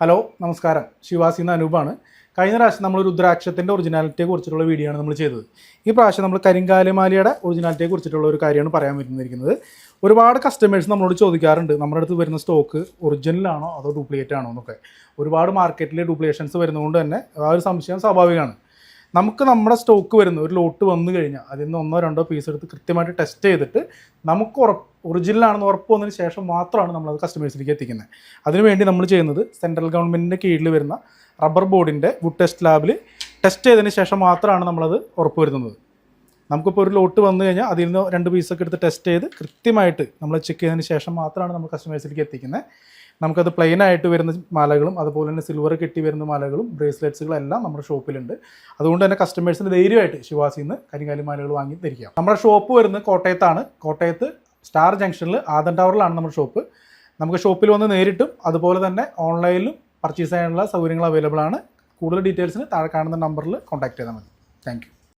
Hello നമസ്കാരം. ശിവാസി എന്ന അനൂപാണ്. കഴിഞ്ഞ പ്രാവശ്യം നമ്മൾ രുദ്രാക്ഷത്തിന്റെ ഒറിജിനാലിറ്റിയെ കുറിച്ചിട്ടുള്ള വീഡിയോ ആണ് നമ്മൾ ചെയ്തത്. ഈ പ്രാവശ്യം നമ്മൾ കരിങ്കാലിമാലിയുടെ ഒറിജിനാലിറ്റിയെ കുറിച്ചിട്ടുള്ള ഒരു കാര്യമാണ് പറയാൻ പറ്റുന്നിരിക്കുന്നത്. ഒരുപാട് കസ്റ്റമേഴ്സ് നമ്മളോട് ചോദിക്കാറുണ്ട് നമ്മുടെ അടുത്ത് വരുന്ന സ്റ്റോക്ക് ഒറിജിനലാണോ അതോ ഡ്യൂപ്ലിക്കേറ്റ് ആണോ? എന്നൊക്കെ. ഒരുപാട് മാർക്കറ്റിൽ ഡ്യൂപ്ലിക്കേഷൻസ് വരുന്നതുകൊണ്ട് തന്നെ ആ ഒരു സംശയം സ്വാഭാവികമാണ്. നമുക്ക് നമ്മുടെ സ്റ്റോക്ക് വരുന്ന ഒരു ലോട്ട് വന്നു കഴിഞ്ഞാൽ അതിൽ നിന്ന് ഒന്നോ രണ്ടോ പീസ് എടുത്ത് കൃത്യമായിട്ട് ടെസ്റ്റ് ചെയ്തിട്ട് നമുക്ക് ഉറപ്പ് ഒറിജിനലാണെന്ന് ആണെന്ന് വന്നതിന് ശേഷം മാത്രമാണ് നമ്മൾ അത് കസ്റ്റമേഴ്സിലേക്ക് എത്തിക്കുന്നത്. അതിനുവേണ്ടി നമ്മൾ ചെയ്യുന്നത് സെൻട്രൽ ഗവൺമെന്റിന്റെ കീഴിൽ വരുന്ന റബ്ബർ ബോർഡിന്റെ വുഡ് ടെസ്റ്റ് ലാബിൽ ടെസ്റ്റ് ചെയ്തതിന് ശേഷം മാത്രമാണ് നമ്മളത് ഉറപ്പ് വരുത്തുന്നത് നമുക്കിപ്പോൾ ഒരു ലോട്ട് വന്നു കഴിഞ്ഞാൽ അതിൽ നിന്ന് രണ്ട് പീസൊക്കെ എടുത്ത് ടെസ്റ്റ് ചെയ്ത് കൃത്യമായിട്ട് നമ്മൾ ചെക്ക് ചെയ്തതിന് ശേഷം മാത്രമാണ് നമ്മൾ കസ്റ്റമേഴ്സിലേക്ക് എത്തിക്കുന്നത്. നമുക്കത് പ്ലെയിൻ ആയിട്ട് വരുന്ന മാലകളും അതുപോലെ തന്നെ സിൽവർ കെട്ടി വരുന്ന മാലകളും ബ്രേസ്ലെറ്റ്സുകളും എല്ലാം നമ്മുടെ ഷോപ്പിലുണ്ട് അതുകൊണ്ട് തന്നെ കസ്റ്റമേഴ്സിന് ധൈര്യമായിട്ട് ശിവാസിന്ന് കരിങ്കാലി മാലകൾ വാങ്ങി ധരിക്കാം നമ്മുടെ ഷോപ്പ് വരുന്നത് കോട്ടയത്താണ്. കോട്ടയത്ത് സ്റ്റാർ ജംഗ്ഷനിൽ ആദൻ ടവറിലാണ് നമ്മുടെ ഷോപ്പ്. നമുക്ക് ഷോപ്പിൽ വന്ന് നേരിട്ടും അതുപോലെ തന്നെ ഓൺലൈനിലും പർച്ചേസ് ചെയ്യാനുള്ള സൗകര്യങ്ങൾ അവൈലബിൾ ആണ്. കൂടുതൽ ഡീറ്റെയിൽസിന് താഴെ കാണുന്ന നമ്പറിൽ കോൺടാക്ട് ചെയ്താൽ മതി. താങ്ക്